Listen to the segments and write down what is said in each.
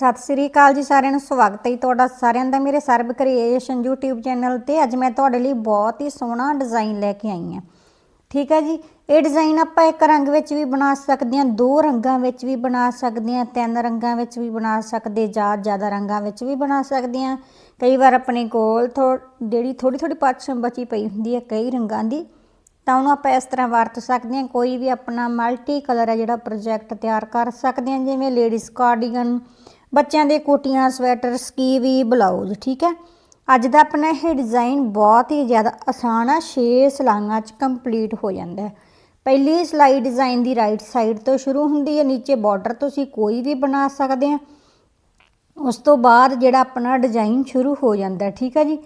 ਸਤਿ ਸ੍ਰੀ ਅਕਾਲ ਜੀ ਸਾਰਿਆਂ ਨੂੰ, ਸਵਾਗਤ ਹੈ ਜੀ ਤੁਹਾਡਾ ਸਾਰਿਆਂ ਦਾ ਮੇਰੇ ਸਰਬ ਕ੍ਰੀਏਸ਼ਨ YouTube ਚੈਨਲ ਤੇ। ਅੱਜ ਮੈਂ ਤੁਹਾਡੇ ਲਈ ਬਹੁਤ ਹੀ ਸੋਹਣਾ ਡਿਜ਼ਾਈਨ ਲੈ ਕੇ ਆਈ ਹਾਂ। ਠੀਕ ਹੈ ਜੀ? ਇਹ ਡਿਜ਼ਾਈਨ ਆਪਾਂ ਇੱਕ ਰੰਗ ਵਿੱਚ ਵੀ ਬਣਾ ਸਕਦੇ ਹਾਂ, ਦੋ ਰੰਗਾਂ ਵਿੱਚ ਵੀ ਬਣਾ ਸਕਦੇ ਹਾਂ, ਤਿੰਨ ਰੰਗਾਂ ਵਿੱਚ ਵੀ ਬਣਾ ਸਕਦੇ, ਜਾਂ ਜ਼ਿਆਦਾ ਰੰਗਾਂ ਵਿੱਚ ਵੀ ਬਣਾ ਸਕਦੇ ਹਾਂ। ਕਈ ਵਾਰ ਆਪਣੇ ਕੋਲ ਥੋ, ਜਿਹੜੀ ਥੋੜੀ ਥੋੜੀ ਪਛਮ ਬਚੀ ਪਈ ਹੁੰਦੀ ਹੈ ਕਈ ਰੰਗਾਂ ਦੀ, ਤਾਂ ਉਹਨੂੰ ਆਪਾਂ ਇਸ ਤਰ੍ਹਾਂ ਵਰਤ ਸਕਦੇ ਹਾਂ। ਕੋਈ ਵੀ ਆਪਣਾ ਮਲਟੀ ਕਲਰ ਹੈ ਜਿਹੜਾ ਪ੍ਰੋਜੈਕਟ ਤਿਆਰ ਕਰ ਸਕਦੇ ਹਾਂ, ਜਿਵੇਂ ਲੇਡੀਜ਼ ਕਾਰਡੀਗਨ ਬੱਚਿਆਂ ਦੇ ਕੋਟੀਆਂ, ਸਵੈਟਰ ਸਕੀਵੀ ਬਲਾਊਜ਼, ਠੀਕ ਹੈ? ਅੱਜ ਦਾ ਆਪਣਾ ਇਹ ਡਿਜ਼ਾਈਨ ਬਹੁਤ ਹੀ ਜ਼ਿਆਦਾ ਆਸਾਨ ਆ 6 ਸਲਾਈਆਂ 'ਚ ਕੰਪਲੀਟ ਹੋ ਜਾਂਦਾ ਹੈ। ਪਹਿਲੀ ਸਲਾਈ ਡਿਜ਼ਾਈਨ ਦੀ ਰਾਈਟ ਸਾਈਡ ਤੋਂ ਸ਼ੁਰੂ ਹੁੰਦੀ ਹੈ, ਨੀਚੇ ਬਾਰਡਰ ਤੁਸੀਂ ਕੋਈ ਵੀ ਬਣਾ ਸਕਦੇ ਆ। ਉਸ ਤੋਂ ਬਾਅਦ ਜਿਹੜਾ ਆਪਣਾ ਡਿਜ਼ਾਈਨ ਸ਼ੁਰੂ ਹੋ ਜਾਂਦਾ ਠੀਕ ਹੈ ਜੀ?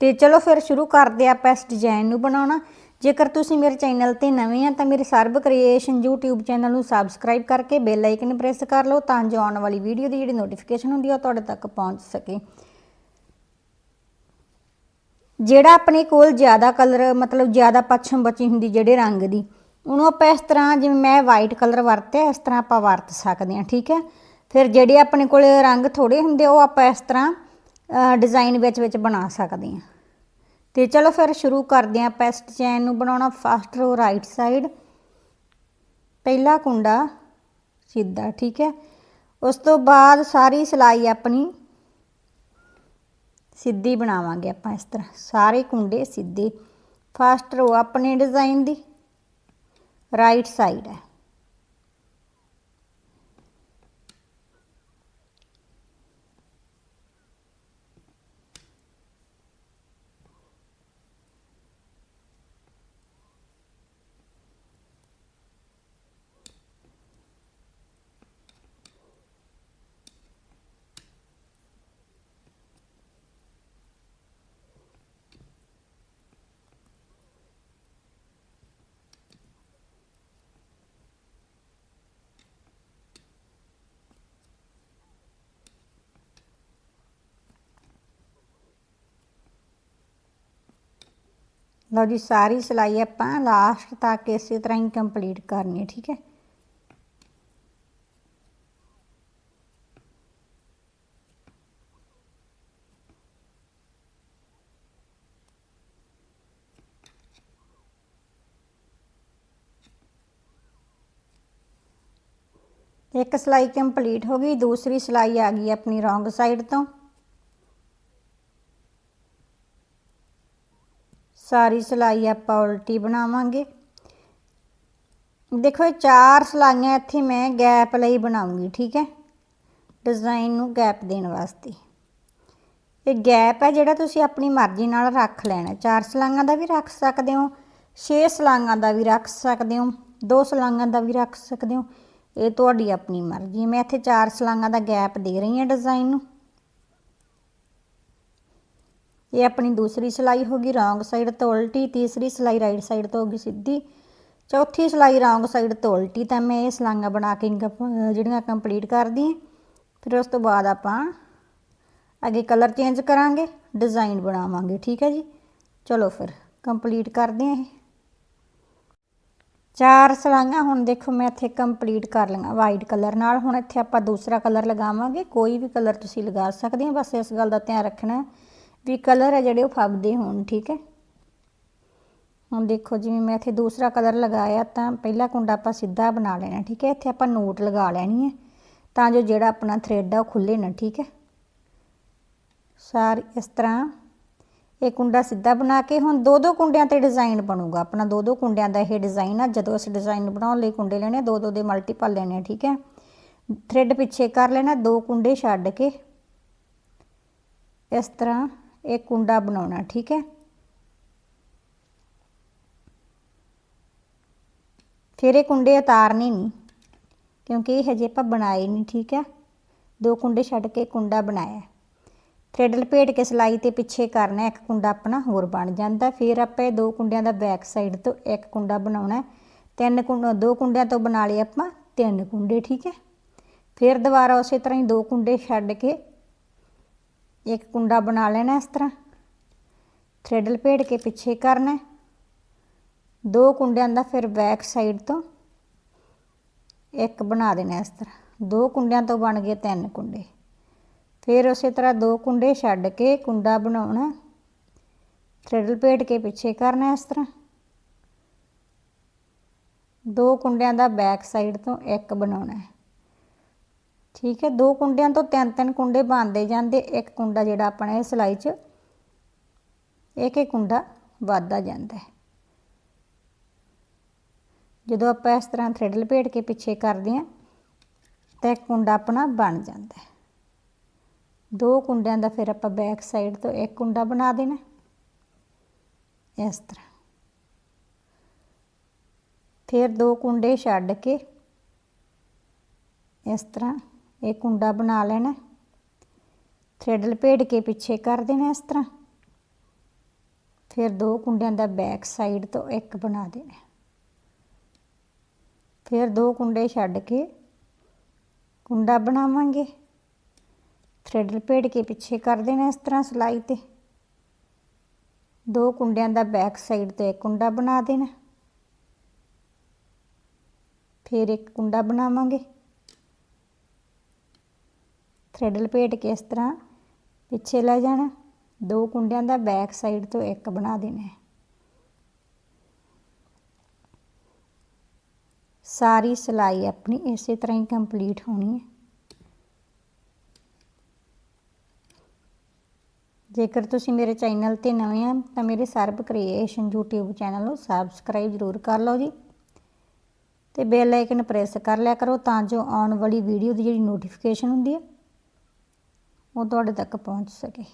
ਤੇ ਚਲੋ ਫਿਰ ਸ਼ੁਰੂ ਕਰਦੇ ਹਾਂ ਆਪਾਂ ਇਸ ਡਿਜ਼ਾਈਨ ਨੂੰ ਬਣਾਉਣਾ। ਜੇਕਰ ਤੁਸੀਂ ਮੇਰੇ ਚੈਨਲ ਤੇ ਨਵੇਂ ਆ ਤਾਂ ਮੇਰੇ ਸਰਬ ਕ੍ਰੀਏਸ਼ਨ YouTube ਚੈਨਲ ਨੂੰ ਸਬਸਕ੍ਰਾਈਬ ਕਰਕੇ ਬੈਲ ਆਈਕਨ ਪ੍ਰੈਸ ਕਰ ਲਓ ਤਾਂ ਜੋ ਆਉਣ ਵਾਲੀ ਵੀਡੀਓ ਦੀ ਜਿਹੜੀ ਨੋਟੀਫਿਕੇਸ਼ਨ ਹੁੰਦੀ ਆ ਉਹ ਤੁਹਾਡੇ ਤੱਕ ਪਹੁੰਚ ਸਕੇ। ਜਿਹੜਾ ਆਪਣੇ ਕੋਲ ਜ਼ਿਆਦਾ ਕਲਰ ਮਤਲਬ ਜ਼ਿਆਦਾ ਪੱਛਮ ਬਚੀ ਹੁੰਦੀ ਜਿਹੜੇ ਰੰਗ ਦੀ, ਉਹਨੂੰ ਆਪਾਂ ਇਸ ਤਰ੍ਹਾਂ ਜਿਵੇਂ ਮੈਂ ਵਾਈਟ ਕਲਰ ਵਰਤਿਆ, ਇਸ ਤਰ੍ਹਾਂ ਆਪਾਂ ਵਰਤ ਸਕਦੇ ਹਾਂ, ਠੀਕ ਹੈ? ਫਿਰ ਜਿਹੜੇ ਆਪਣੇ ਕੋਲ ਰੰਗ ਥੋੜੇ ਹੁੰਦੇ ਉਹ ਆਪਾਂ ਇਸ ਤਰ੍ਹਾਂ ਡਿਜ਼ਾਈਨ ਵਿੱਚ ਵਿੱਚ ਬਣਾ ਸਕਦੇ ਹਾਂ। ਤੇ ਚਲੋ ਫਿਰ ਸ਼ੁਰੂ ਕਰਦੇ ਹਾਂ ਆਪਾਂ ਇਸ ਨੂੰ ਬਣਾਉਣਾ ਫਸਟ ਰੋ ਰਾਈਟ ਸਾਈਡ ਪਹਿਲਾ ਕੁੰਡਾ ਸਿੱਧਾ, ਠੀਕ ਹੈ। ਉਸ ਤੋਂ ਬਾਅਦ ਸਾਰੀ ਸਿਲਾਈ ਆਪਣੀ ਸਿੱਧੀ ਬਣਾਵਾਂਗੇ ਆਪਾਂ ਇਸ ਤਰ੍ਹਾਂ। ਸਾਰੇ ਕੁੰਡੇ ਸਿੱਧੇ। ਫਸਟ ਰੋ ਆਪਣੇ ਡਿਜ਼ਾਈਨ ਦੀ। ਰਾਈਟ ਸਾਈਡ ਹੈ। ਲਓ ਜੀ, ਸਾਰੀ ਸਿਲਾਈ ਆਪਾਂ ਲਾਸਟ ਤੱਕ ਇਸੇ ਤਰ੍ਹਾਂ ਹੀ ਕੰਪਲੀਟ ਕਰਨੀ ਹੈ, ਠੀਕ ਹੈ? ਇੱਕ ਸਿਲਾਈ ਕੰਪਲੀਟ ਹੋ ਗਈ, ਦੂਸਰੀ ਸਿਲਾਈ ਆ ਗਈ ਆਪਣੀ ਰੋਂਗ ਸਾਈਡ ਤੋਂ ਸਾਰੀ ਸਿਲਾਈ ਆਪਾਂ ਉਲਟੀ ਬਣਾਵਾਂਗੇ। ਦੇਖੋ ਇਹ ਚਾਰ ਸਿਲਾਈਆਂ ਇੱਥੇ ਮੈਂ ਗੈਪ ਲਈ ਬਣਾਉਂਗੀ, ਠੀਕ ਹੈ? ਡਿਜ਼ਾਈਨ ਨੂੰ ਗੈਪ ਦੇਣ ਵਾਸਤੇ। ਇਹ ਗੈਪ ਹੈ ਜਿਹੜਾ ਤੁਸੀਂ ਆਪਣੀ ਮਰਜ਼ੀ ਨਾਲ ਰੱਖ ਲੈਣਾ। ਚਾਰ ਸਿਲਾਈਆਂ ਦਾ ਵੀ ਰੱਖ ਸਕਦੇ ਹੋ 6 ਸਿਲਾਈਆਂ ਦਾ ਵੀ ਰੱਖ ਸਕਦੇ ਹੋ, ਦੋ ਸਿਲਾਈਆਂ ਦਾ ਵੀ ਰੱਖ ਸਕਦੇ ਹੋ। ਇਹ ਤੁਹਾਡੀ ਆਪਣੀ ਮਰਜ਼ੀ। ਮੈਂ ਇੱਥੇ ਚਾਰ ਸਿਲਾਈਆਂ ਦਾ ਗੈਪ ਦੇ ਰਹੀ ਹਾਂ ਡਿਜ਼ਾਈਨ ਨੂੰ। ਇਹ ਆਪਣੀ ਦੂਸਰੀ ਸਿਲਾਈ ਹੋ ਗਈ, ਰੌਂਗ ਸਾਈਡ ਤੋਂ ਉਲਟੀ, ਤੀਸਰੀ ਸਿਲਾਈ ਰਾਈਟ ਸਾਈਡ ਤੋਂ ਹੋ ਗਈ ਸਿੱਧੀ, ਚੌਥੀ ਸਿਲਾਈ ਰੌਂਗ ਸਾਈਡ ਤੋਂ ਉਲਟੀ, ਤਾਂ ਮੈਂ ਇਹ ਸਿਲਾਈਆਂ ਬਣਾ ਕੇ ਜਿਹੜੀਆਂ ਕੰਪਲੀਟ ਕਰਦੀ ਹਾਂ। ਫਿਰ ਉਸ ਤੋਂ ਬਾਅਦ ਆਪਾਂ ਅੱਗੇ ਕਲਰ ਚੇਂਜ ਕਰਾਂਗੇ, ਡਿਜ਼ਾਈਨ ਬਣਾਵਾਂਗੇ, ਠੀਕ ਹੈ ਜੀ? ਚਲੋ ਫਿਰ, ਕੰਪਲੀਟ ਕਰਦੇ ਹਾਂ ਇਹ। ਚਾਰ ਸਿਲਾਈਆਂ ਹੁਣ ਦੇਖੋ, ਮੈਂ ਇੱਥੇ ਕੰਪਲੀਟ ਕਰ ਲਈਆਂ, ਵਾਈਟ ਕਲਰ ਨਾਲ। ਹੁਣ ਇੱਥੇ ਆਪਾਂ ਦੂਸਰਾ ਕਲਰ ਲਗਾਵਾਂਗੇ, ਕੋਈ ਵੀ ਕਲਰ ਤੁਸੀਂ ਲਗਾ ਸਕਦੇ ਹੋ, ਬਸ ਇਸ ਗੱਲ ਦਾ ਧਿਆਨ ਰੱਖਣਾ ਵੀ ਕਲਰ ਹੈ ਜਿਹੜੇ ਉਹ ਫੱਬਦੇ ਹੋਣ, ਠੀਕ ਹੈ? ਹੁਣ ਦੇਖੋ, ਜਿਵੇਂ ਮੈਂ ਇੱਥੇ ਦੂਸਰਾ ਕਲਰ ਲਗਾਇਆ ਤਾਂ ਪਹਿਲਾ ਕੁੰਡਾ ਆਪਾਂ ਸਿੱਧਾ ਬਣਾ ਲੈਣਾ, ਠੀਕ ਹੈ? ਇੱਥੇ ਆਪਾਂ ਨੋਟ ਲਗਾ ਲੈਣੀ ਹੈ, ਤਾਂ ਜੋ ਜਿਹੜਾ ਆਪਣਾ ਥ੍ਰੈਡ ਆ ਉਹ ਖੁੱਲੇ ਨਾ, ਠੀਕ ਹੈ? ਸਾਰੀ ਇਸ ਤਰ੍ਹਾਂ ਇਹ ਕੁੰਡਾ ਸਿੱਧਾ ਬਣਾ ਕੇ ਹੁਣ ਦੋ ਦੋ ਕੁੰਡਿਆਂ ਤੇ ਡਿਜ਼ਾਈਨ ਬਣੂਗਾ, ਆਪਣਾ ਦੋ ਦੋ ਕੁੰਡਿਆਂ ਦਾ ਇਹ ਡਿਜ਼ਾਈਨ ਆ, ਜਦੋਂ ਅਸੀਂ ਡਿਜ਼ਾਈਨ ਬਣਾਉਣ ਲਈ ਕੁੰਡੇ ਲੈਣੇ ਦੋ ਦੋ ਦੇ ਮਲਟੀਪਲ ਲੈਣੇ ਠੀਕ ਹੈ? ਥ੍ਰੈਡ ਪਿੱਛੇ ਕਰ ਲੈਣਾ, ਦੋ ਕੁੰਡੇ ਛੱਡ ਕੇ ਇਸ ਤਰ੍ਹਾਂ ਇਹ ਕੁੰਡਾ ਬਣਾਉਣਾ, ਠੀਕ ਹੈ? ਫਿਰ ਇਹ ਕੁੰਡੇ ਉਤਾਰਨੇ ਨਹੀਂ, ਕਿਉਂਕਿ ਇਹ ਹਜੇ ਆਪਾਂ ਬਣਾਏ ਨਹੀਂ, ਠੀਕ ਹੈ? ਦੋ ਕੁੰਡੇ ਛੱਡ ਕੇ ਕੁੰਡਾ ਬਣਾਇਆ। ਥ੍ਰੈਡ ਲਪੇਟ ਕੇ ਸਿਲਾਈ ਤੇ ਪਿੱਛੇ ਕਰਨਾ, ਇੱਕ ਕੁੰਡਾ ਆਪਣਾ ਹੋਰ ਬਣ ਜਾਂਦਾ। ਫਿਰ ਆਪਾਂ ਇਹ ਦੋ ਕੁੰਡਿਆਂ ਦਾ ਬੈਕ ਸਾਈਡ ਤੋਂ ਇੱਕ ਕੁੰਡਾ ਬਣਾਉਣਾ ਤਿੰਨ ਕੁੰਡਾ, ਦੋ ਕੁੰਡਿਆਂ ਤੋਂ ਬਣਾ ਲਏ ਆਪਾਂ ਤਿੰਨ ਕੁੰਡੇ, ਠੀਕ ਹੈ? ਫਿਰ ਦੁਬਾਰਾ ਉਸੇ ਤਰ੍ਹਾਂ ਹੀ ਦੋ ਕੁੰਡੇ ਛੱਡ ਕੇ ਇੱਕ ਕੁੰਡਾ ਬਣਾ ਲੈਣਾ ਇਸ ਤਰ੍ਹਾਂ ਥ੍ਰੈਡ ਲਪੇਟ ਕੇ ਪਿੱਛੇ ਕਰਨਾ ਦੋ ਕੁੰਡਿਆਂ ਦਾ ਫਿਰ ਬੈਕ ਸਾਈਡ ਤੋਂ ਇੱਕ ਬਣਾ ਦੇਣਾ ਇਸ ਤਰ੍ਹਾਂ। ਦੋ ਕੁੰਡਿਆਂ ਤੋਂ ਬਣ ਗਏ ਤਿੰਨ ਕੁੰਡੇ। ਫਿਰ ਉਸੇ ਤਰ੍ਹਾਂ ਦੋ ਕੁੰਡੇ ਛੱਡ ਕੇ ਕੁੰਡਾ ਬਣਾਉਣਾ ਥ੍ਰੈਡ ਲਪੇਟ ਕੇ ਪਿੱਛੇ ਕਰਨਾ ਇਸ ਤਰ੍ਹਾਂ। ਦੋ ਕੁੰਡਿਆਂ ਦਾ ਬੈਕ ਸਾਈਡ ਤੋਂ ਇੱਕ ਬਣਾਉਣਾ ਹੈ। ਠੀਕ ਹੈ, ਦੋ ਕੁੰਡਿਆਂ ਤੋਂ ਤਿੰਨ ਤਿੰਨ ਕੁੰਡੇ ਬਣਦੇ ਜਾਂਦੇ, ਇੱਕ ਕੁੰਡਾ ਜਿਹੜਾ ਆਪਣਾ ਇਹ ਸਿਲਾਈ 'ਚ, ਇੱਕ ਇੱਕ ਕੁੰਡਾ ਵੱਧਦਾ ਜਾਂਦਾ ਹੈ। ਜਦੋਂ ਆਪਾਂ ਇਸ ਤਰ੍ਹਾਂ ਥ੍ਰੈਡ ਲਪੇਟ ਕੇ ਪਿੱਛੇ ਕਰਦੇ ਹਾਂ, ਤਾਂ ਇੱਕ ਕੁੰਡਾ ਆਪਣਾ ਬਣ ਜਾਂਦਾ ਹੈ। ਦੋ ਕੁੰਡਿਆਂ ਦਾ ਫਿਰ ਆਪਾਂ ਬੈਕ ਸਾਈਡ ਤੋਂ ਇੱਕ ਕੁੰਡਾ ਬਣਾ ਦੇਣਾ ਇਸ ਤਰ੍ਹਾਂ। ਫਿਰ ਦੋ ਕੁੰਡੇ ਛੱਡ ਕੇ ਇਸ ਤਰ੍ਹਾਂ ਇਹ ਕੁੰਡਾ ਬਣਾ ਲੈਣਾ। ਥ੍ਰੈਡ ਲਪੇਟ ਕੇ ਪਿੱਛੇ ਕਰ ਦੇਣਾ ਇਸ ਤਰ੍ਹਾਂ। ਫਿਰ ਦੋ ਕੁੰਡਿਆਂ ਦਾ ਬੈਕ ਸਾਈਡ ਤੋਂ ਇੱਕ ਬਣਾ ਦੇਣਾ। ਫਿਰ ਦੋ ਕੁੰਡੇ ਛੱਡ ਕੇ ਕੁੰਡਾ ਬਣਾਵਾਂਗੇ। ਥ੍ਰੈਡ ਲਪੇਟ ਕੇ ਪਿੱਛੇ ਕਰ ਦੇਣਾ ਇਸ ਤਰ੍ਹਾਂ ਸਿਲਾਈ ਤੇ। ਦੋ ਕੁੰਡਿਆਂ ਦਾ ਬੈਕ ਸਾਈਡ ਤੇ ਇੱਕ ਕੁੰਡਾ ਬਣਾ ਦੇਣਾ। ਫਿਰ ਇੱਕ ਕੁੰਡਾ ਬਣਾਵਾਂਗੇ। ਥ੍ਰੈਡ ਲਪੇਟ ਕੇ ਇਸ ਤਰ੍ਹਾਂ ਪਿੱਛੇ ਲੈ ਜਾਣਾ। ਦੋ ਕੁੰਡਿਆਂ ਦਾ ਬੈਕ ਸਾਈਡ ਤੋਂ ਇੱਕ ਬਣਾ ਦੇਣਾ ਹੈ। ਸਾਰੀ ਸਿਲਾਈ ਆਪਣੀ ਇਸੇ ਤਰ੍ਹਾਂ ਹੀ ਕੰਪਲੀਟ ਹੋਣੀ ਹੈ। ਜੇਕਰ ਤੁਸੀਂ ਮੇਰੇ ਚੈਨਲ ਤੇ ਨਵੇਂ ਆ, ਤਾਂ ਮੇਰੇ ਸਰਬ ਕ੍ਰੀਏਸ਼ਨ YouTube ਚੈਨਲ ਨੂੰ ਸਬਸਕ੍ਰਾਈਬ ਜ਼ਰੂਰ ਕਰ ਲਓ ਜੀ। ਤੇ ਬੈਲ ਆਈਕਨ ਪ੍ਰੈਸ ਕਰ ਲਿਆ ਕਰੋ ਤਾਂ ਜੋ ਆਉਣ ਵਾਲੀ ਵੀਡੀਓ ਦੀ ਜਿਹੜੀ ਨੋਟੀਫਿਕੇਸ਼ਨ ਹੁੰਦੀ ਹੈ ਉਹ ਤੁਹਾਡੇ ਤੱਕ ਪਹੁੰਚ ਸਕੇ।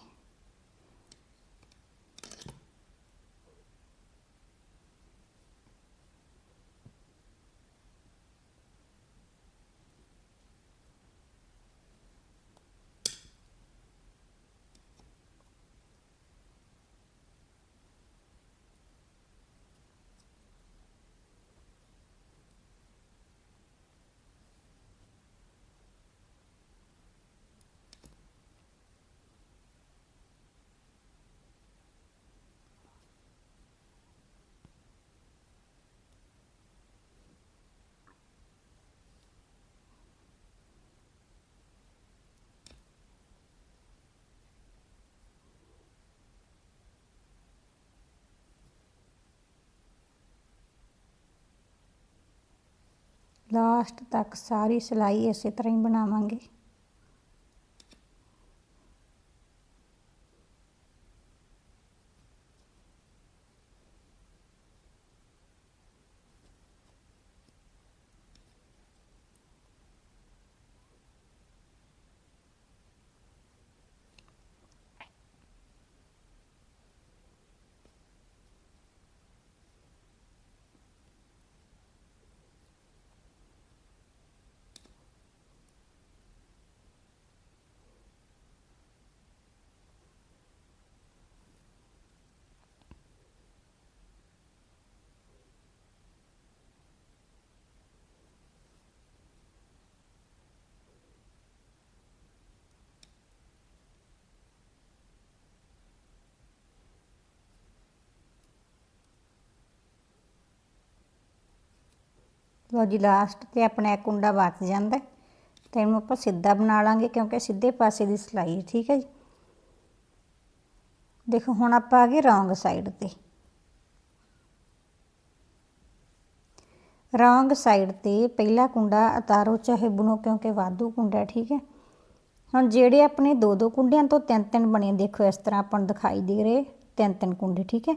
ਲਾਸਟ ਤੱਕ ਸਾਰੀ ਸਿਲਾਈ ਇਸੇ ਤਰ੍ਹਾਂ ਹੀ ਬਣਾਵਾਂਗੇ। ਲੋ ਜੀ ਲਾਸਟ ਤੇ ਆਪਣਾ ਇੱਕ ਕੁੰਡਾ ਬਚ ਜਾਂਦਾ। ਤੇ ਇਹਨੂੰ ਆਪਾਂ ਸਿੱਧਾ ਬਣਾ ਲਾਂਗੇ ਕਿਉਂਕਿ ਸਿੱਧੇ ਪਾਸੇ ਦੀ ਸਿਲਾਈ ਠੀਕ ਹੈ ਜੀ। ਦੇਖੋ, ਹੁਣ ਆਪਾਂ ਆ ਗਏ ਰੌਂਗ ਸਾਈਡ ਤੇ। ਰੌਂਗ ਸਾਈਡ ਤੇ ਪਹਿਲਾ ਕੁੰਡਾ ਉਤਾਰੋ ਚਾਹੇ ਬੁਣੋ, ਕਿਉਂਕਿ ਵਾਧੂ ਕੁੰਡਾ, ਠੀਕ ਹੈ। ਹੁਣ ਜਿਹੜੇ ਆਪਣੇ ਦੋ ਦੋ ਕੁੰਡਿਆਂ ਤੋਂ ਤਿੰਨ ਤਿੰਨ ਬਣੇ, ਦੇਖੋ, ਇਸ ਤਰ੍ਹਾਂ ਆਪਾਂ ਨੂੰ ਦਿਖਾਈ ਦੇ ਰਹੇ ਤਿੰਨ ਤਿੰਨ ਕੁੰਡੇ, ਠੀਕ ਹੈ।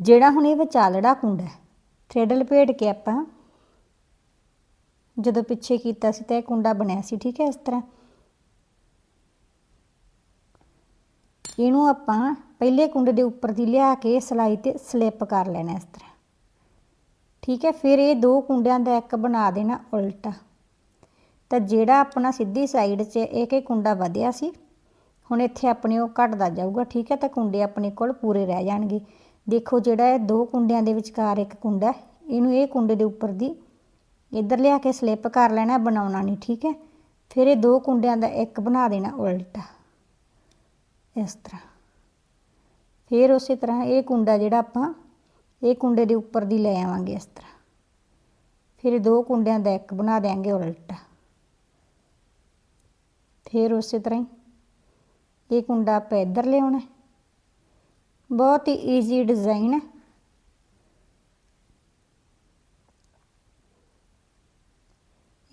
ਜਿਹੜਾ ਹੁਣ ਇਹ ਵਿਚਾਲੜਾ ਕੁੰਡਾ ਥ੍ਰੈਡ ਲਪੇਟ ਕੇ ਆਪਾਂ ਜਦੋਂ ਪਿੱਛੇ ਕੀਤਾ ਸੀ ਤਾਂ ਇਹ ਕੁੰਡਾ ਬਣਿਆ ਸੀ, ਠੀਕ ਹੈ, ਇਸ ਤਰ੍ਹਾਂ। ਇਹਨੂੰ ਆਪਾਂ ਪਹਿਲੇ ਕੁੰਡੇ ਦੇ ਉੱਪਰ ਦੀ ਲਿਆ ਕੇ ਸਲਾਈ ਤੇ ਸਲਿੱਪ ਕਰ ਲੈਣਾ ਇਸ ਤਰ੍ਹਾਂ। ਠੀਕ ਹੈ, ਫਿਰ ਇਹ ਦੋ ਕੁੰਡਿਆਂ ਦਾ ਇੱਕ ਬਣਾ ਦੇਣਾ ਉਲਟਾ। ਤਾਂ ਜਿਹੜਾ ਆਪਣਾ ਸਿੱਧੀ ਸਾਈਡ 'ਚ ਇਹ ਕਿ ਕੁੰਡਾ ਵਧਿਆ ਸੀ, ਹੁਣ ਇੱਥੇ ਆਪਣੇ ਉਹ ਘਟਦਾ ਜਾਊਗਾ, ਠੀਕ ਹੈ, ਤਾਂ ਕੁੰਡੇ ਆਪਣੇ ਕੋਲ ਪੂਰੇ ਰਹਿ ਜਾਣਗੇ। ਦੇਖੋ ਜਿਹੜਾ ਇਹ ਦੋ ਕੁੰਡਿਆਂ ਦੇ ਵਿਚਕਾਰ ਇੱਕ ਕੁੰਡਾ ਇਹਨੂੰ ਇਹ ਕੁੰਡੇ ਦੇ ਉੱਪਰ ਦੀ ਇੱਧਰ ਲਿਆ ਕੇ ਸਲਿੱਪ ਕਰ ਲੈਣਾ, ਬਣਾਉਣਾ ਨਹੀਂ, ਠੀਕ ਹੈ? ਫਿਰ ਇਹ ਦੋ ਕੁੰਡਿਆਂ ਦਾ ਇੱਕ ਬਣਾ ਦੇਣਾ ਉਲਟਾ। ਇਸ ਤਰ੍ਹਾਂ। ਫਿਰ ਉਸੇ ਤਰ੍ਹਾਂ ਇਹ ਕੁੰਡਾ ਜਿਹੜਾ ਆਪਾਂ, ਇਹ ਕੁੰਡੇ ਦੇ ਉੱਪਰ ਦੀ ਲੈ ਆਵਾਂਗੇ ਇਸ ਤਰ੍ਹਾਂ। ਫਿਰ ਦੋ ਕੁੰਡਿਆਂ ਦਾ ਇੱਕ ਬਣਾ ਦੇਾਂਗੇ ਉਲਟਾ। ਫਿਰ ਉਸੇ ਤਰ੍ਹਾਂ ਹੀ ਇਹ ਕੁੰਡਾ ਆਪਾਂ ਇੱਧਰ ਲਿਆਉਣਾ। ਬਹੁਤ ਹੀ ਈਜ਼ੀ ਡਿਜ਼ਾਈਨ ਹੈ।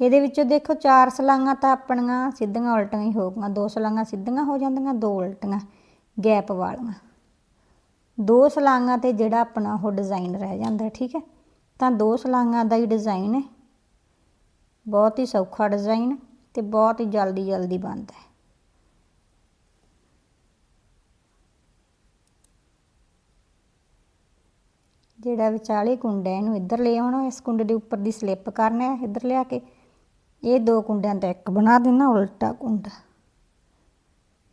ਇਹਦੇ ਵਿੱਚੋਂ ਦੇਖੋ ਚਾਰ ਸਲਾਂਗਾ ਤਾਂ ਆਪਣੀਆਂ ਸਿੱਧੀਆਂ ਉਲਟੀਆਂ ਹੀ ਹੋਊਗੀਆਂ। ਦੋ ਸਲਾਂਗਾ ਸਿੱਧੀਆਂ ਹੋ ਜਾਂਦੀਆਂ ਦੋ ਉਲਟੀਆਂ ਗੈਪ ਵਾਲੀਆਂ। ਦੋ ਸਲਾਂਗਾ ਤੇ ਜਿਹੜਾ ਆਪਣਾ ਉਹ ਡਿਜ਼ਾਈਨ ਰਹਿ ਜਾਂਦਾ ਠੀਕ ਹੈ? ਤਾਂ ਦੋ ਸਲਾਂਗਾ ਦਾ ਹੀ ਡਿਜ਼ਾਈਨ ਹੈ। ਬਹੁਤ ਹੀ ਸੌਖਾ ਡਿਜ਼ਾਈਨ ਹੈ ਤੇ ਬਹੁਤ ਹੀ ਜਲਦੀ ਜਲਦੀ ਬਣਦਾ ਹੈ। ਜਿਹੜਾ ਵਿਚਾਲੇ ਕੁੰਡਾ ਹੈ, ਇਹਨੂੰ ਇੱਧਰ ਲੈ ਆਉਣਾ ਇਸ ਕੁੰਡੇ ਦੇ ਉੱਪਰ ਦੀ ਸਲਿੱਪ ਕਰਨਾ ਹੈ ਇੱਧਰ ਲਿਆ ਕੇ। ਇਹ ਦੋ ਕੁੰਡਿਆਂ ਦਾ ਇੱਕ ਬਣਾ ਦੇਣਾ, ਉਲਟਾ ਕੁੰਡਾ।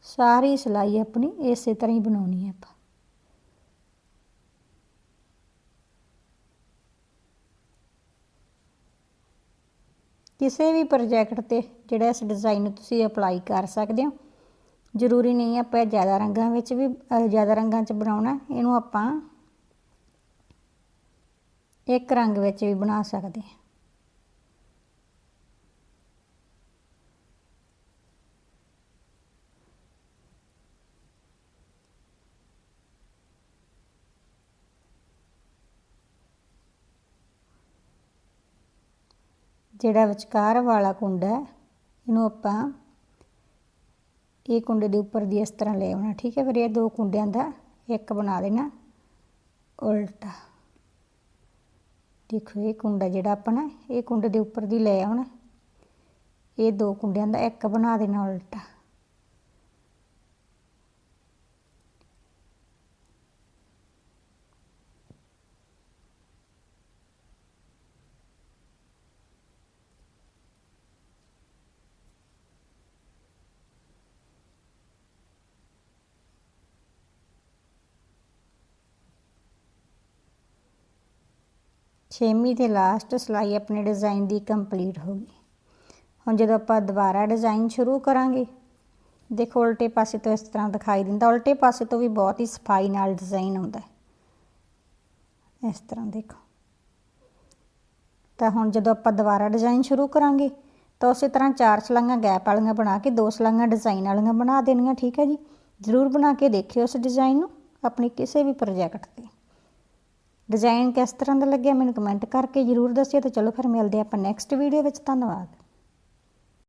ਸਾਰੀ ਸਿਲਾਈ ਆਪਣੀ ਇਸੇ ਤਰ੍ਹਾਂ ਹੀ ਬਣਾਉਣੀ ਹੈ ਆਪਾਂ। ਕਿਸੇ ਵੀ ਪ੍ਰੋਜੈਕਟ ਤੇ ਜਿਹੜਾ ਇਸ ਡਿਜ਼ਾਈਨ ਨੂੰ ਤੁਸੀਂ ਅਪਲਾਈ ਕਰ ਸਕਦੇ ਹੋ, ਜ਼ਰੂਰੀ ਨਹੀਂ ਹੈ ਆਪਾਂ ਜ਼ਿਆਦਾ ਰੰਗਾਂ ਵਿੱਚ ਵੀ ਜ਼ਿਆਦਾ ਰੰਗਾਂ 'ਚ ਬਣਾਉਣਾ, ਇਹਨੂੰ ਆਪਾਂ ਇੱਕ ਰੰਗ ਵਿੱਚ ਵੀ ਬਣਾ ਸਕਦੇ ਹਾਂ। ਜਿਹੜਾ ਵਿਚਕਾਰ ਵਾਲਾ ਕੁੰਡ ਹੈ, ਇਹਨੂੰ ਆਪਾਂ ਇਹ ਕੁੰਡੇ ਦੇ ਉੱਪਰ ਦੀ ਇਸ ਤਰ੍ਹਾਂ ਲੈ ਆਉਣਾ, ਠੀਕ ਹੈ ਫਿਰ ਇਹ ਦੋ ਕੁੰਡਿਆਂ ਦਾ ਇੱਕ ਬਣਾ ਦੇਣਾ, ਉਲਟਾ। ਦੇਖੋ, ਇਹ ਕੁੰਡਾ ਜਿਹੜਾ ਆਪਣਾ ਇਹ ਕੁੰਡੇ ਦੇ ਉੱਪਰ ਦੀ ਲੈ ਆਉਣਾ। ਇਹ ਦੋ ਕੁੰਡਿਆਂ ਦਾ ਇੱਕ ਬਣਾ ਦੇਣਾ, ਉਲਟਾ। ਛੇਵੀਂ ਤੇ ਲਾਸਟ ਸਿਲਾਈ ਆਪਣੇ ਡਿਜ਼ਾਈਨ ਦੀ ਕੰਪਲੀਟ ਹੋ ਗਈ। ਹੁਣ ਜਦੋਂ ਆਪਾਂ ਦੁਬਾਰਾ ਡਿਜ਼ਾਈਨ ਸ਼ੁਰੂ ਕਰਾਂਗੇ, ਦੇਖੋ ਉਲਟੇ ਪਾਸੇ ਤੋਂ ਇਸ ਤਰ੍ਹਾਂ ਦਿਖਾਈ ਦਿੰਦਾ, ਉਲਟੇ ਪਾਸੇ ਤੋਂ ਵੀ ਬਹੁਤ ਹੀ ਸਫ਼ਾਈ ਨਾਲ ਡਿਜ਼ਾਈਨ ਆਉਂਦਾ ਇਸ ਤਰ੍ਹਾਂ ਦੇਖੋ। ਤਾਂ ਹੁਣ ਜਦੋਂ ਆਪਾਂ ਦੁਬਾਰਾ ਡਿਜ਼ਾਈਨ ਸ਼ੁਰੂ ਕਰਾਂਗੇ, ਤਾਂ ਉਸੇ ਤਰ੍ਹਾਂ ਚਾਰ ਸਲਾਈਆਂ ਗੈਪ ਵਾਲੀਆਂ ਬਣਾ ਕੇ ਦੋ ਸਲਾਈਆਂ ਡਿਜ਼ਾਈਨ ਵਾਲੀਆਂ ਬਣਾ ਦੇਣੀਆਂ, ਠੀਕ ਹੈ ਜੀ? ਜ਼ਰੂਰ ਬਣਾ ਕੇ ਦੇਖਿਓ ਉਸ ਡਿਜ਼ਾਈਨ ਨੂੰ ਆਪਣੀ ਕਿਸੇ ਵੀ ਪ੍ਰੋਜੈਕਟ ਤੇ। ਡਿਜ਼ਾਈਨ ਕਿਸ ਤਰ੍ਹਾਂ ਦਾ ਲੱਗਿਆ ਮੈਨੂੰ ਕਮੈਂਟ ਕਰਕੇ ਜ਼ਰੂਰ ਦੱਸਿਓ ਤੇ ਚਲੋ ਫਿਰ ਮਿਲਦੇ ਆਪਾਂ ਨੈਕਸਟ ਵੀਡੀਓ ਵਿੱਚ, ਧੰਨਵਾਦ।